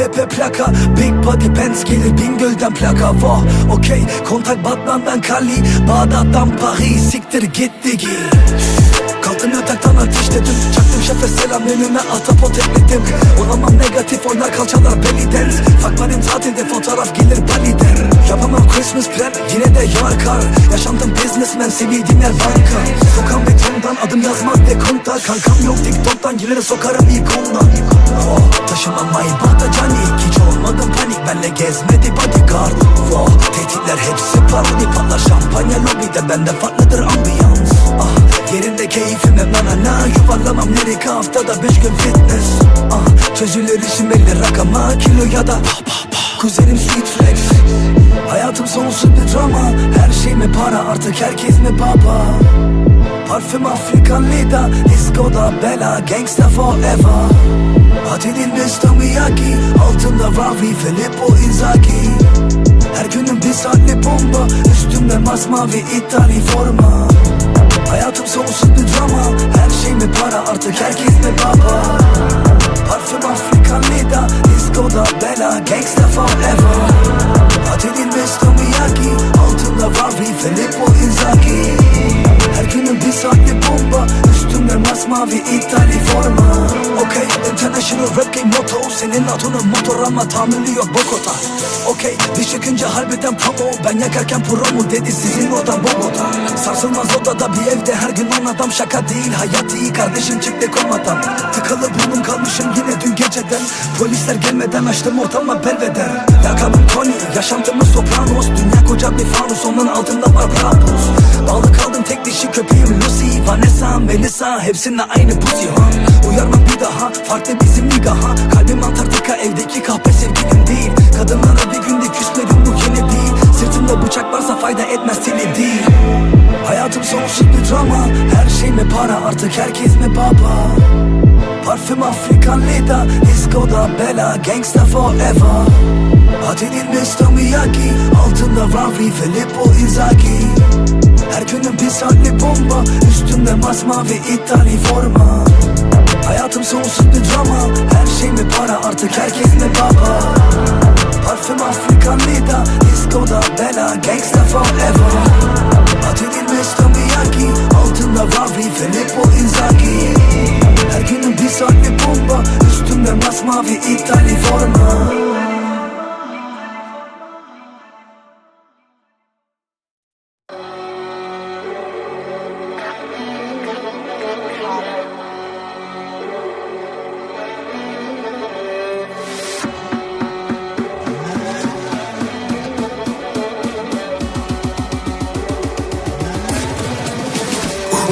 PPP plaka Big body Benz gelir Bingöl'den plaka. Vah okey kontak Batman'dan Kali. Bağdat'tan Paris siktir gitti git Kalktım yataktan ateşledim Çaktım şefe selam önüme atapot ekledim. Olamam negatif oynar kalçalar belly dance. Fuck benim tatilde fotoğraf gelir Bali'den Yapamam Christmas plan yine de yağar kar Yaşandım businessman sevdiğim yer banka Sokan betondan adım yazmaz de konta. Kankam yok TikTok'tan girene sokarım ilk ondan. Oh, Taşımam Maybach'ta cani. Hiç olmadım panik benle gezmedi bodyguard. Oh, Tehditler hepsi parodi. Patlar şampanya lobide Bende farklıdır ambiyans. Ah, Yerinde keyfim hem nana na. Yuvarlamam lirik haftada beş gün fitness. Ah, Çözülür işim belli rakama Kilo ya da pa pa pa. Kuzenim sweet flex. Hayatım sonsuz bir drama. Her şey mi para artık herkes mi baba Parfüm Afrikan Lida Disco'da bela Gangsta forever. Atinin Mr. Miyagi Altında Ravi Filippo Inzaghi. Her günüm bir saatli bomba Üstümde masmavi İtali forma. Hayatım sonsuz bir drama Her şey mi para artık herkes mi baba? Parfüm Afrikan Lida Disco'da bela Gangsta forever Senin adının motor ama tahammülü yok Bogota. Okey bir çıkınca harbiden promo. Ben yakarken promo dedi sizin odan Bogota. Sarsılmaz odada bir evde her gün on adam. Şaka değil hayat iyi. Kardeşim çıktı komadan. Tıkalı burnum kalmışım yine dün geceden. Polisler gelmeden açtım ortama belveder Lakabım Tony yaşantımız sopranos. Dünya koca bir fanus onun altında var Brabus Bağlı kaldım Melissa hepsinde aynı pussy ha. Uyarmam bir daha farklı bizim nigaha. Kalbim Antarktika evdeki kahpe sevgilim değil. Kadınlara bir günde küsmedim bu yeni değil. Sırtımda bıçak varsa fayda etmez teli değil. Hayatım sonsuz bir drama. Her şey mi para? Artık herkes mi baba? Parfüm Afrikan Lida Disco'da bela Gangsta forever. Atinin Mr. Miyagi Altında Ravi Filippo Inzaghi Her günüm bir saatli bomba. Üstümde masmavi İtali forma. Hayatım sonsuz bir drama. Her şey mi para? Artık herkes mi baba? Parfüm Afrikan Lida Disco'da bela Gangsta forever. Atinin Mr. Miyagi Altında Ravi Filippo Inzaghi. Her günüm bir saatli bomba. Üstümde masmavi İtali forma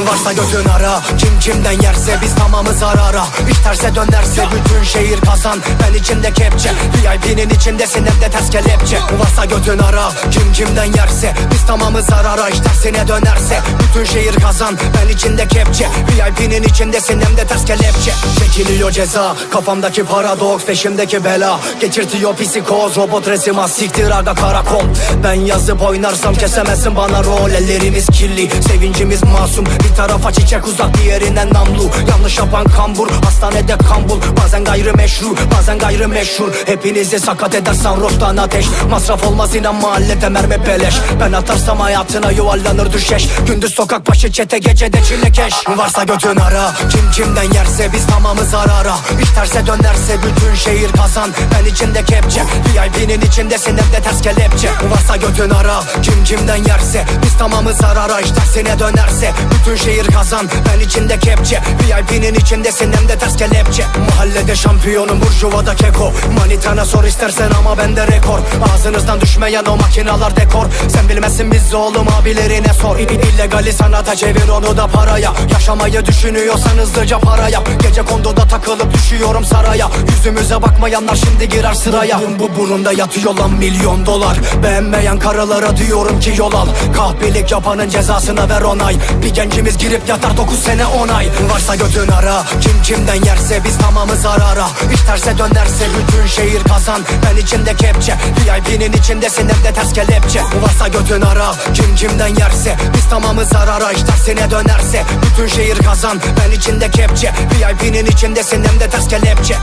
Varsa götün ara. Kim kimden yerse biz tamamız arara İş terse dönerse bütün şehir kazan. Ben içimde kepçe VIP'nin içindesin hem de ters kelepçe. Varsa götün ara. Kim kimden yerse biz tamamız arara İş tersine dönerse bütün şehir kazan. Ben içinde kepçe VIP'nin içindesin hem de ters kelepçe. Çekiliyor ceza Kafamdaki paradoks peşimdeki bela. Geçirtiyor psikoz Robot resim siktir aga karakol. Ben yazıp oynarsam kesemezsin bana rol Ellerimiz kirli sevincimiz masum Bir tarafa çiçek uzak diğerinden namlu. Yanlış yapan kambur hastanede kambul. Bazen gayrimeşru bazen gayrimeşhur. Hepinizi sakat eder sunrooftan ateş. Masraf olmaz inan mahallede mermi beleş. Ben atarsam hayatına yuvarlanır düşeş. Gündüz sokak başı çete gecede çilekeş Varsa götün ara Kim kimden yerse biz tamamız ara ara. İş terse dönerse bütün şehir kazan. Ben içinde kepçe VIP'nin içindesin hem de ters kelepçe. Varsa götün ara Kim kimden yerse biz tamamız ara ara. İş tersine dönerse bütün şehir kazan. Ben içinde kepçe VIP'nin içindesin hem de ters kelepçe. Mahallede şampiyonum burjuvada keko. Manitana sor istersen ama bende rekor. Ağzınızdan düşmeyen o makinalar dekor. Sen bilmezsin biz oğlum abilerine sor. İllegali sanata çevir onu da paraya. Yaşamayı düşünüyorsan hızlıca para yap Gece kondoda takılıp düşüyorum saraya. Yüzümüze bakmayanlar şimdi girer sıraya. Bu burunda yatıyor lan milyon dolar. Beğenmeyen karılara diyorum ki yol al. Kahpelik yapanın cezasına ver onay. Bir gencimiz girip yatar 9 sene 10 ay. Varsa götün ara Kim kimden yerse biz tamamız ara ara. İş terse dönerse bütün şehir kazan. Ben içinde kepçe VIP'nin içindesin hem de ters kelepçe. Varsa götün ara Kim kimden yerse biz tamamız ara ara. İş tersine dönerse bütün şehir kazan. Ben içinde kepçe VIP'nin içindesin hem de ters kelepçe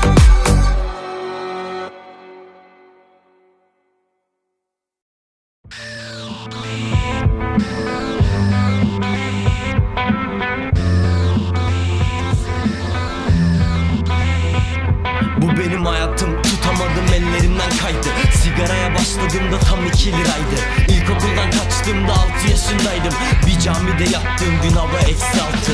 2 liraydı. İlkokuldan kaçtığımda 6 yaşındaydım. Bir camide yattığım gün hava eksi 6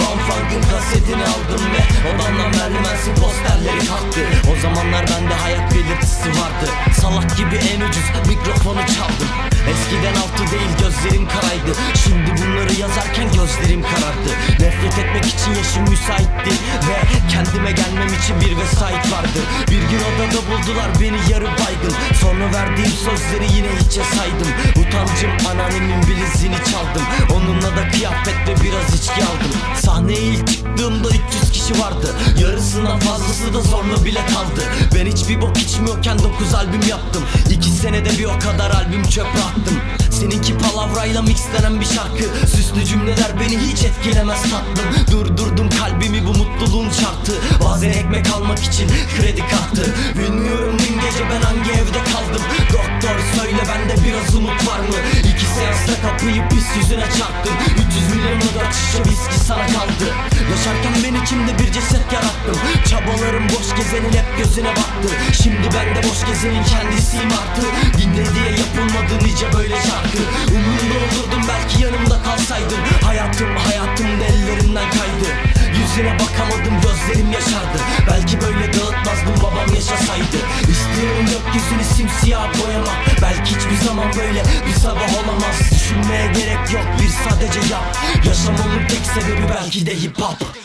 Van Funk'ın kasetini aldım ve odamdan merdivensi posterleri kalktı. O zamanlar bende hayat belirtisi vardı. Salak gibi en ucuz mikrofonu çaldım. Eskiden altı değil gözlerim karaydı. Şimdi bunları yazarken gözlerim karardı. Nefret etmek için yaşım müsaitti Ve sözleri yine hiçe saydım. Utancım anneannemin bileziğini çaldım. Onunla da kıyafet ve biraz içki aldım. Sahneye ilk çıktığımda 300 kişi vardı. Yarısından fazlası da zorla bile kaldı. Ben hiçbir bok içmiyorken 9 albüm yaptım. 2 senede bir o kadar albüm çöpe attım Seninki palavrayla mixlenen bir şarkı. Süslü cümleler beni hiç etkilemez tatlım. Durdurdum kalbimi bu mutluluğun şartı. Bazen ekmek almak için kredi kartı. Bilmiyorum dün gece ben hangi evde kaldım. Doktor söyle bende biraz umut var mı? İki seansta kapıyı pis yüzüne çarptım. 300 milyon o dört şişe viski sana kaldı. Yaşarken ben içimde bir ceset yarattım. Çabalarım boş gezenin hep gözüne battı. Şimdi ben de boş gezenin kendisiyim artık. Dinle diye yapılmadı nice böyle simsiyah boyamak Belki hiçbir zaman böyle bir sabah olamaz. Düşünmeye gerek yok bir sadece yap. Yaşamamın tek sebebi belki de hip hop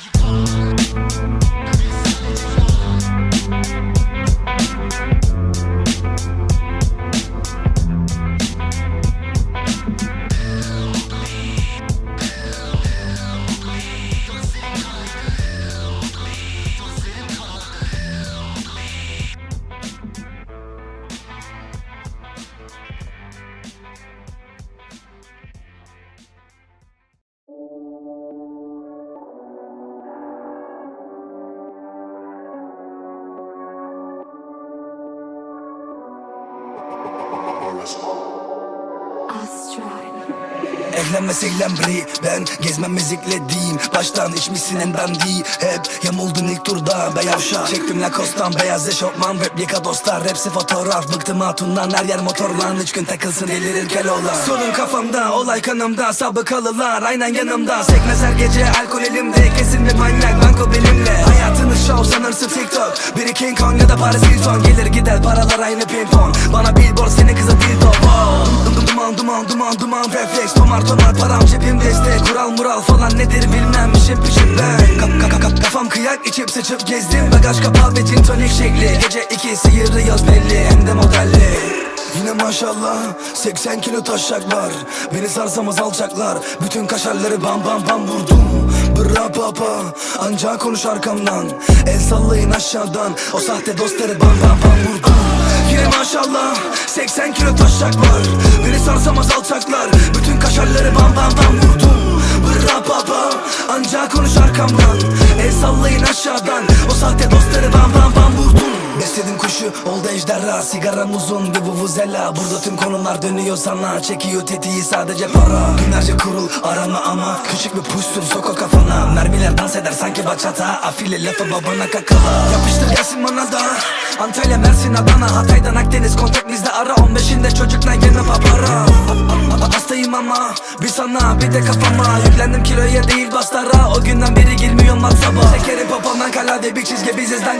Evlenmez eylembri Ben gezmem müzikle diyeyim Baştan içmişsin en dandiği. Hep yamuldun ilk turda be yavşak Çektim Lacoste'dan beyaz eşofman Replika dostlar hepsi fotoğraf. Bıktım hatundan her yer motorlan. Üç gün takılsın delirir keloğlan. Sorun kafamda olay kanımda Sabıkalılar aynen yanımda. Sekmez her gece alkol elimde Kesin bir manyak banko benimle. Hayatınız show sanırsın TikTok. Biri King Kong ya da Paris Hilton. Gelir gider paralar aynı pimpon Bana billboard seni tomar param cebim destek. Kural mural falan nedir bilmem. İşim peşimden Kap, kap, kap, Kafam kıyak içip sıçıp gezdim. Bagaj kapalı ve gin tonik şekli. Gece iki sıyırıyoruz belli. Hem de modelli. Yine maşallah 80 kilo taşacaklar Beni sarsamaz alçaklar. Bütün kaşarları bam bam bam vurdum. Bra baba Ancak konuş arkamdan. El sallayın aşağıdan. O sahte dostları bam bam bam vurdum Yine maşallah. 80 kilo taşacaklar Beni sarsamaz alçaklar Bütün kaşarları bam bam bam vurdum. Bra baba. Ancak konuş arkamdan. El sallayın aşağıdan. O sahte dostları bam bam bam vurdum Besledim kuşu oldu ejderha. Sigaram uzun bir vuvuzela. Burada tüm konular dönüyor sana. Çekiyor tetiği sadece para. Binlerce kurul arama ama Küçük bir puşsun sok o kafana. Mermiler dans eder sanki bachata. Afile lafı babana kakala. Yapıştır gelsin bana da. Antalya, Mersin, Adana Hatay'dan Akdeniz. Kontak bizde ara 15'inde çocukla yeme papara Hastayım ama bir sana bir de kafama. Yüklendim kiloya değil bastara O günden beri girmiyorum WhatsApp'a Tekerim popomdan kalade. Bir çizgi bizizden